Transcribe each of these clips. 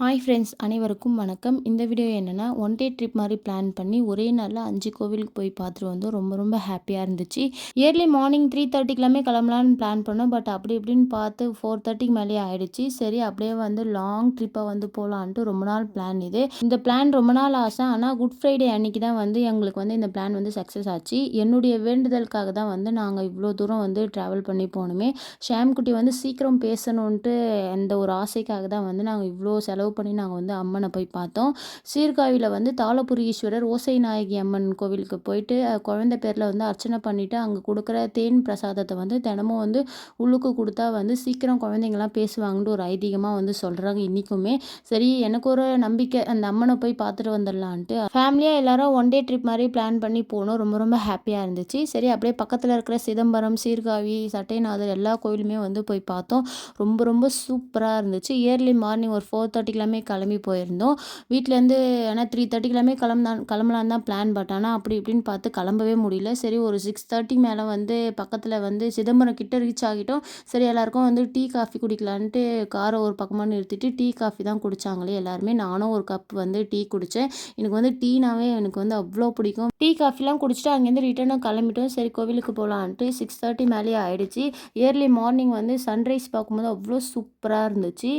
Hi friends அனைவருக்கும் வணக்கம். இந்த வீடியோ என்னென்னா ஒன் டே ட்ரிப் மாதிரி பிளான் பண்ணி ஒரே நாளில் அஞ்சு கோவிலுக்கு போய் பார்த்துட்டு வந்தோம் ரொம்ப ரொம்ப ஹாப்பியாக இருந்துச்சு. இயர்லி மார்னிங் த்ரீ தேர்ட்டிக்கெல்லாமே கிளம்பலான்னு பிளான் பண்ணோம். பட் அப்படி இப்படின்னு பார்த்து ஃபோர் தேர்ட்டிக்கு மேலே ஆயிடுச்சு. சரி அப்படியே வந்து லாங் ட்ரிப்பாக வந்து போகலான்ட்டு ரொம்ப நாள் பிளான் இது. இந்த பிளான் ரொம்ப நாள் ஆசை. ஆனால் குட் ஃப்ரைடே அன்னைக்கு தான் வந்து எங்களுக்கு வந்து இந்த பிளான் வந்து சக்ஸஸ் ஆச்சு. என்னுடைய வேண்டுதலுக்காக தான் வந்து நாங்கள் இவ்வளோ தூரம் வந்து ட்ராவல் பண்ணி போகணுமே ஷாம்குட்டி வந்து சீக்கிரம் பேசணுன்ட்டு அந்த ஒரு ஆசைக்காக தான் வந்து நாங்கள் இவ்வளோ செலவு செலவு பண்ணி நாங்கள் வந்து அம்மனை போய் பார்த்தோம். சீர்காழியில் வந்து தாளபுரீஸ்வரர் ஓசை நாயகி அம்மன் கோவிலுக்கு போயிட்டு குழந்தை பேரில் வந்து அர்ச்சனை பண்ணிவிட்டு அங்கே கொடுக்குற தேன் பிரசாதத்தை வந்து தினமும் வந்து உள்ளுக்கு கொடுத்தா வந்து சீக்கிரம் குழந்தைங்களாம் பேசுவாங்கன்னு ஒரு ஐதீகமாக வந்து சொல்கிறாங்க இன்றைக்குமே சரி எனக்கு ஒரு நம்பிக்கை அந்த அம்மனை போய் பார்த்துட்டு வந்துடலான்ட்டு. ஃபேமிலியாக எல்லாரும் ஒன் டே ட்ரிப் மாதிரி பிளான் பண்ணி போனோம். ரொம்ப ரொம்ப ஹாப்பியாக இருந்துச்சு. சரி அப்படியே பக்கத்தில் இருக்கிற சிதம்பரம் சீர்காழி சட்டைநாதர் எல்லா கோயிலுமே வந்து போய் பார்த்தோம். ரொம்ப ரொம்ப சூப்பராக இருந்துச்சு. இயர்லி மார்னிங் ஒரு ஃபோர் தேர்ட்டி தேர்ட்டிக்கெல்லாமே கிளம்பி போயிருந்தோம். வீட்டிலேருந்து ஆனால் த்ரீ தேர்ட்டிக்கெல்லாமே கிளம்புதான் கிளம்பலான் தான் பிளான் பட் ஆனால் அப்படி இப்படின்னு பார்த்து கிளம்பவே முடியல. சரி ஒரு சிக்ஸ் தேர்ட்டி மேலே வந்து பக்கத்தில் வந்து சிதம்பரம் கிட்ட ரீச் ஆகிட்டோம். சரி எல்லாருக்கும் வந்து டீ காஃபி குடிக்கலான்ட்டு காரை ஒரு பக்கமாக நிறுத்திட்டு டீ காஃபி தான் குடித்தாங்களே எல்லாருமே. நானும் ஒரு கப் வந்து டீ குடித்தேன் எனக்கு வந்து டீனாவே எனக்கு வந்து அவ்வளோ பிடிக்கும். டீ காஃபிலாம் குடிச்சிட்டு அங்கேருந்து ரிட்டர்னும் கிளம்பிட்டோம். சரி கோவிலுக்கு போகலான்ட்டு சிக்ஸ் தேர்ட்டி மேலேயே ஆகிடுச்சு இயர்லி மார்னிங் வந்து சன்ரைஸ் பார்க்கும்போது அவ்வளோ சூப்பராக இருந்துச்சு.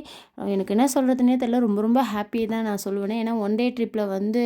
எனக்கு என்ன சொல்கிறதுனே தெரியல ரொம்ப ரொம்ப ஹாப்பி தான் நான் சொல்லுவேன். ஏன்னா ஒன் டே ட்ரிப்பில் வந்து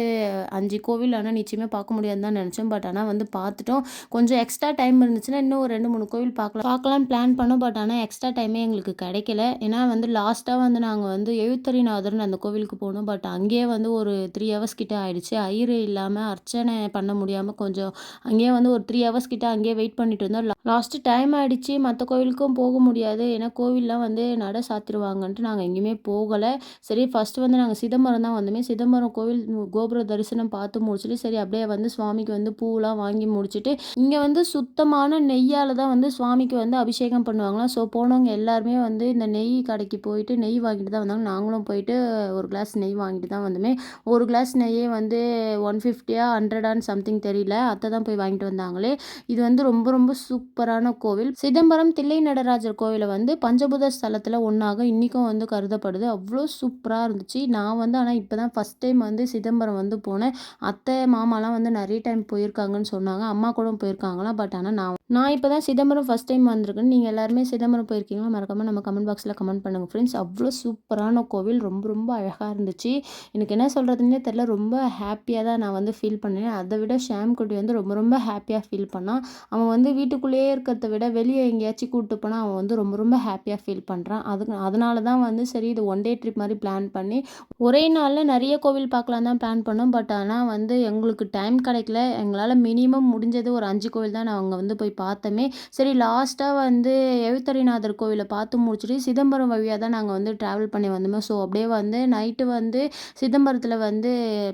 அஞ்சு கோவில் ஆனால் நிச்சயமே பார்க்க முடியாது தான் நினச்சோம் பட் ஆனால் வந்து பார்த்துட்டோம். கொஞ்சம் எக்ஸ்ட்ரா டைம் இருந்துச்சுன்னா இன்னும் ஒரு ரெண்டு மூணு கோவில் பார்க்கலாம். பார்க்கலாம் பிளான் பண்ணோம். பட் ஆனால் எக்ஸ்ட்ரா டைமே எங்களுக்கு கிடைக்கல. ஏன்னா வந்து லாஸ்ட்டாக வந்து நாங்கள் வந்து எழுத்தறிநாதர்னு அந்த கோவிலுக்கு போனோம். பட் அங்கேயே வந்து ஒரு த்ரீ ஹவர்ஸ் கிட்டே ஆயிடுச்சு. ஐயர் இல்லாமல் அர்ச்சனை பண்ண முடியாமல் கொஞ்சம் அங்கேயே வந்து ஒரு த்ரீ ஹவர்ஸ் கிட்ட அங்கேயே வெயிட் பண்ணிட்டு இருந்தோம். லாஸ்ட்டு டைம் ஆகிடுச்சி மற்ற கோவிலுக்கும் போக முடியாது. ஏன்னா கோவில்லாம் வந்து நட சாத்திருவாங்கன்ட்டு நாங்கள் எங்கேயுமே போகலை. சரி ஃபஸ்ட்டு வந்து நாங்கள் சிதம்பரம் தான் வந்தோமே. சிதம்பரம் கோவில் கோபுர தரிசனம் பார்த்து முடிச்சுட்டு சரி அப்படியே வந்து சுவாமிக்கு வந்து பூவெலாம் வாங்கி முடிச்சுட்டு இங்கே வந்து சுத்தமான நெய்யால் தான் வந்து சுவாமிக்கு வந்து அபிஷேகம் பண்ணுவாங்களாம். ஸோ போனவங்க எல்லாருமே வந்து இந்த நெய் கடைக்கு போயிட்டு நெய் வாங்கிட்டு தான் வந்தாங்க. நாங்களும் போயிட்டு ஒரு கிளாஸ் நெய் வாங்கிட்டு தான் வந்தோமே. ஒரு கிளாஸ் நெய்யே வந்து ஒன் ஃபிஃப்டியா ஹண்ட்ரடான்னு சம்திங் தெரியல. அத்தை தான் போய் வாங்கிட்டு வந்தாங்களே. இது வந்து ரொம்ப ரொம்ப சூப்பரான கோவில். சிதம்பரம் தில்லை நடராஜர் கோவிலை வந்து பஞ்சபுத ஸ்தலத்தில் ஒன்றாக இன்றைக்கும் வந்து கருதப்படுது. அவ்வளோ சூப்பராக இருந்துச்சு. நான் வந்து ஆனால் இப்போ தான் ஃபஸ்ட் டைம் வந்து சிதம்பரம் வந்து போனேன். அத்தை மாமாலாம் வந்து நிறைய டைம் போயிருக்காங்கன்னு சொன்னாங்க. அம்மா கூட போயிருக்காங்களாம். பட் ஆனால் நான் நான் இப்போ தான் சிதம்பரம் ஃபஸ்ட் டைம் வந்திருக்கேன். நீங்கள் எல்லாருமே சிதம்பரம் போயிருக்கீங்களா? மறக்காமல் நம்ம கமெண்ட் பாக்ஸில் கமெண்ட் பண்ணுங்கள் ஃப்ரெண்ட்ஸ் அவ்வளோ சூப்பரான கோவில். ரொம்ப ரொம்ப அழகாக இருந்துச்சு. எனக்கு என்ன சொல்கிறதுனே தெரில ரொம்ப ஹாப்பியாக தான் நான் வந்து ஃபீல் பண்ணேன். அதை விட ஷாம் குட்டி வந்து ரொம்ப ரொம்ப ஹாப்பியாக ஃபீல் பண்ணான் அவன் வந்து வீட்டுக்குள்ளேயே இருக்கிறத விட வெளியே எங்கேயாச்சும் கூப்பிட்டு போனால் அவன் வந்து ரொம்ப ரொம்ப ஹாப்பியாக ஃபீல் பண்ணுறான் அதுக்கு அதனால தான் வந்து சரி இது ஒன் டே ட்ரிப் மாதிரி பிளான் பண்ணி ஒரே நாளில் நிறைய கோவில் பார்க்கலாம் தான் பிளான் பண்ணோம். பட் ஆனால் வந்து எங்களுக்கு டைம் கிடைக்கல. எங்களால் மினிமம் முடிஞ்சது ஒரு அஞ்சு கோவில் தான் நான் அங்கே வந்து போய் பார்த்தோமே. சரி லாஸ்ட்டாக வந்து எழுத்தறிநாதர் கோவிலை பார்த்து முடிச்சுட்டு சிதம்பரம் வழியாக தான் நாங்கள் வந்து ட்ராவல் பண்ணி வந்தோமே. ஸோ அப்படியே வந்து நைட்டு வந்து சிதம்பரத்தில் வந்து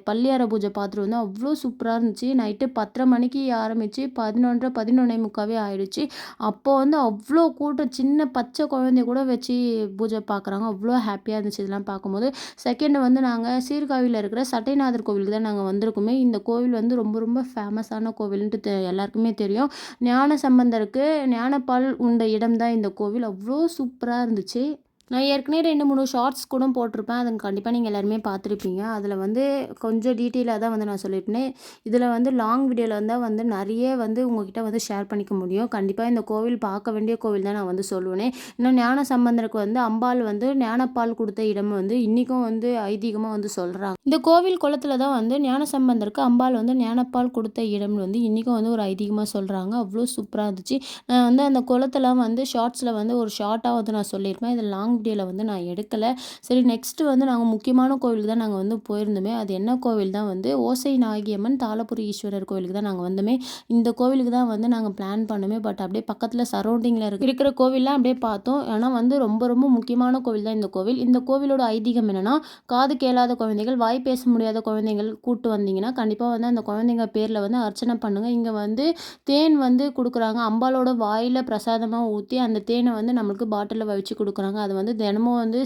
பள்ளியார பூஜை பார்த்துட்டு வந்தோம். அவ்வளோ சூப்பராக இருந்துச்சு. நைட்டு பத்தரை மணிக்கு ஆரம்பித்து பதினொன்றரை பதினொன்றே முக்காவே ஆயிடுச்சு. அப்போ வந்து அவ்வளோ கூட்டம் சின்ன பச்சை குழந்தைய கூட வச்சு பூஜை பார்க்குறாங்க. அவ்வளோ ஹாப்பியாக இருந்துச்சு இதெல்லாம் பார்க்கும்போது. செகண்ட் வந்து நாங்கள் சீர்காழியில் இருக்கிற சட்டைநாதர் கோவிலுக்கு தான் நாங்கள் வந்திருக்கோமே. இந்த கோவில் வந்து ரொம்ப ரொம்ப ஃபேமஸான கோவில்ன்ட்டு எல்லாருக்குமே தெரியும். ஞான சம்பந்தருக்கு ஞானப்பால் உண்ட இடம் தான் இந்த கோவில். அவ்வளோ சூப்பராக இருந்துச்சு. நான் ஏற்கனவே ரெண்டு மூணு ஷார்ட்ஸ் கூட போட்டிருப்பேன். அது கண்டிப்பாக நீங்கள் எல்லாருமே பார்த்துருப்பீங்க. அதில் வந்து கொஞ்சம் டீட்டெயிலாக தான் வந்து நான் சொல்லியிருப்பேன். இதில் வந்து லாங் வீடியோவில் இருந்தால் வந்து நிறைய வந்து உங்ககிட்ட வந்து ஷேர் பண்ணிக்க முடியும். கண்டிப்பாக இந்த கோவில் பார்க்க வேண்டிய கோவில் தான் நான் வந்து சொல்லுவேன். இன்னும் ஞான சம்பந்தருக்கு வந்து அம்பாள் வந்து ஞானப்பால் கொடுத்த இடம் வந்து இன்றைக்கும் வந்து ஐதீகமாக வந்து சொல்கிறாங்க இந்த கோவில் குளத்தில் தான் வந்து ஞான சம்பந்தருக்கு அம்பாள் வந்து ஞானப்பால் கொடுத்த இடம்னு வந்து இன்றைக்கும் வந்து ஒரு ஐதீகமாக சொல்கிறாங்க அவ்வளோ சூப்பராக இருந்துச்சு. நான் வந்து அந்த குளத்தில் வந்து ஷார்ட்ஸில் வந்து ஒரு ஷார்ட்டாக வந்து நான் சொல்லியிருப்பேன். இது லாங் வீடியோவில் வந்து நான் எடுக்கலை. சரி நெக்ஸ்ட்டு வந்து நாங்கள் முக்கியமான கோவிலுக்கு தான் நாங்கள் வந்து போயிருந்தோமே. அது என்ன கோவில் தான் வந்து ஓசை நாகியம்மன் தாளபுரி ஈஸ்வரர் கோவிலுக்கு தான் நாங்கள் வந்தோமே. இந்த கோவிலுக்கு தான் வந்து நாங்கள் பிளான் பண்ணோமே. பட் அப்படியே பக்கத்தில் சரௌண்டிங்கில் இருக்கு இருக்கிற கோவில்லாம் அப்படியே பார்த்தோம். ஆனால் வந்து ரொம்ப ரொம்ப முக்கியமான கோவில் தான் இந்த கோவில். இந்த கோவிலோட ஐதீகம் என்னென்னா காது கேளாத குழந்தைகள் வாய் பேச முடியாத குழந்தைகள் கூட்டு வந்தீங்கன்னா கண்டிப்பாக வந்து அந்த குழந்தைங்க பேரில் வந்து அர்ச்சனை பண்ணுங்கள் இங்கே வந்து தேன் வந்து கொடுக்குறாங்க. அம்பாலோட வாயில் பிரசாதமாக ஊற்றி அந்த தேனை வந்து நம்மளுக்கு பாட்டிலில் வச்சு கொடுக்குறாங்க. அது வந்து வந்து தினமும் வந்து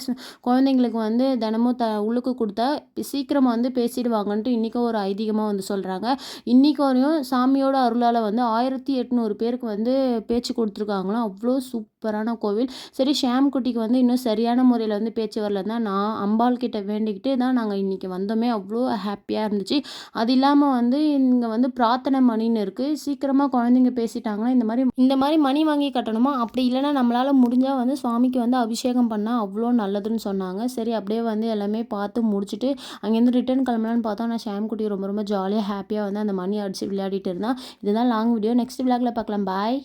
குழந்தைங்களுக்கு வந்து தினமும் த உள்ளுக்கு கொடுத்தா சீக்கிரமாக வந்து பேசிடுவாங்கன்ட்டு இன்றைக்கும் ஒரு ஐதீகமாக வந்து சொல்கிறாங்க இன்றைக்கு வரையும் சாமியோட அருளால் வந்து ஆயிரத்தி எட்நூறு பேருக்கு வந்து பேச்சு கொடுத்துருக்காங்களாம். அவ்வளோ சூப்பரான கோவில். சரி ஷாம் குட்டிக்கு வந்து இன்னும் சரியான முறையில் வந்து பேச்சு வரலன்னா நான் அம்பாள் கிட்ட வேண்டிக்கிட்டு தான் நாங்கள் இன்றைக்கி வந்தோமே. அவ்வளோ ஹாப்பியாக இருந்துச்சு. அது இல்லாமல் வந்து இங்கே வந்து பிரார்த்தனை மணின்னு இருக்குது சீக்கிரமாக குழந்தைங்க பேசிட்டாங்கன்னா இந்த மாதிரி இந்த மாதிரி மணி வாங்கி கட்டணுமா? அப்படி இல்லைன்னா நம்மளால் முடிஞ்சால் வந்து சுவாமிக்கு வந்து அபிஷேகம் பண்ணால் அவ்வளோ நல்லதுன்னு சொன்னாங்க. சரி அப்படியே வந்து எல்லாமே பார்த்து முடிச்சுட்டு அங்கேருந்து ரிட்டர்ன் கிளம்பலான்னு பார்த்தா நான் ஷாம்குட்டி ரொம்ப ரொம்ப ஜாலியாக ஹாப்பியாக வந்து அந்த மணி அடித்து விளையாடிட்டு இருந்தான். இதுதான் லாங் வீடியோ நெக்ஸ்ட் விளாகில் பார்க்கலாம். பாய்